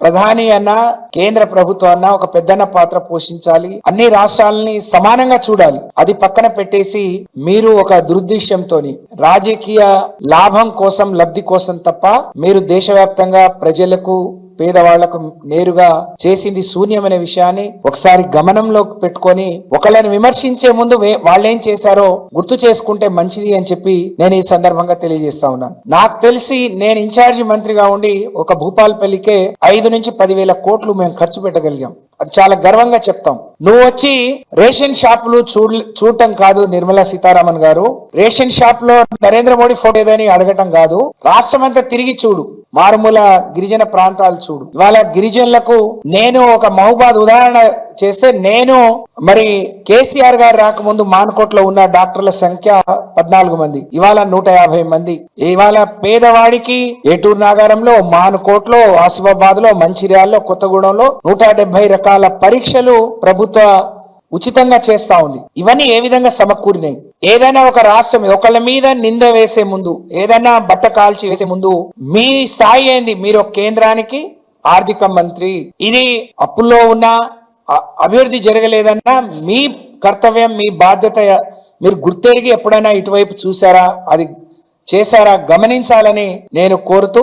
ప్రధాని అన్న కేంద్ర ప్రభుత్వం అన్న ఒక పెద్దన్న పాత్ర పోషించాలి. అన్ని రాష్ట్రాలని సమానంగా చూడాలి. అది పక్కన పెట్టేసి మీరు ఒక దురుద్దేశ్యంతో రాజకీయ లాభం కోసం లబ్ధి కోసం తప్ప మీరు దేశవ్యాప్తంగా ప్రజలకు పేదవాళ్ళకు నేరుగా చేసింది శూన్యమనే విషయాన్ని ఒకసారి గమనంలో పెట్టుకొని ఒకళ్ళని విమర్శించే ముందు వాళ్ళేం చేశారో గుర్తు చేసుకుంటే మంచిది అని చెప్పి నేను ఈ సందర్భంగా తెలియజేస్తా ఉన్నాను. నాకు తెలిసి నేను ఇన్ఛార్జి మంత్రిగా ఉండి ఒక భూపాలపల్లికే ఐదు నుంచి పదివేల కోట్లు మేము ఖర్చు పెట్టగలిగాం. అది చాలా గర్వంగా చెప్తాం. నువ్వు వచ్చి రేషన్ షాపులు చూడ చూడటం కాదు నిర్మలా సీతారామన్ గారు. రేషన్ షాప్లో నరేంద్ర మోడీ ఫోటో ఏదని అడగటం కాదు. రాష్ట్రమంతా తిరిగి చూడు. మారుమూల గిరిజన ప్రాంతాలు చూడు. ఇవాళ గిరిజనులకు నేను ఒక మహబాద్ ఉదాహరణ చేస్తే నేను మరి కేసీఆర్ గారు రాకముందు మాన్కోట్లో ఉన్న డాక్టర్ల సంఖ్య పద్నాలుగు మంది ఇవాళ నూట యాభై మంది. ఇవాళ పేదవాడికి ఏటూరు నాగారంలో మానుకోట్లో ఆసిఫాబాద్లో మంచిర్యాల్లో కొత్తగూడెంలో నూట డెబ్బై రకాల పరీక్షలు ప్రభుత్వ ఉచితంగా చేస్తా ఉంది. ఇవన్నీ ఏ విధంగా సమకూరినాయి? ఏదైనా ఒక రాష్ట్రం ఒకళ్ళ మీద నింద వేసే ముందు ఏదైనా బట్ట కాల్చి వేసే ముందు మీ స్థాయి ఏంది? మీరు కేంద్రానికి ఆర్థిక మంత్రి. ఇది అప్పుల్లో ఉన్న అభివృద్ధి జరగలేదన్నా మీ కర్తవ్యం మీ బాధ్యత మీరు గుర్తెరిగి ఎప్పుడైనా ఇటువైపు చూసారా? అది చేశారా? గమనించాలని నేను కోరుతూ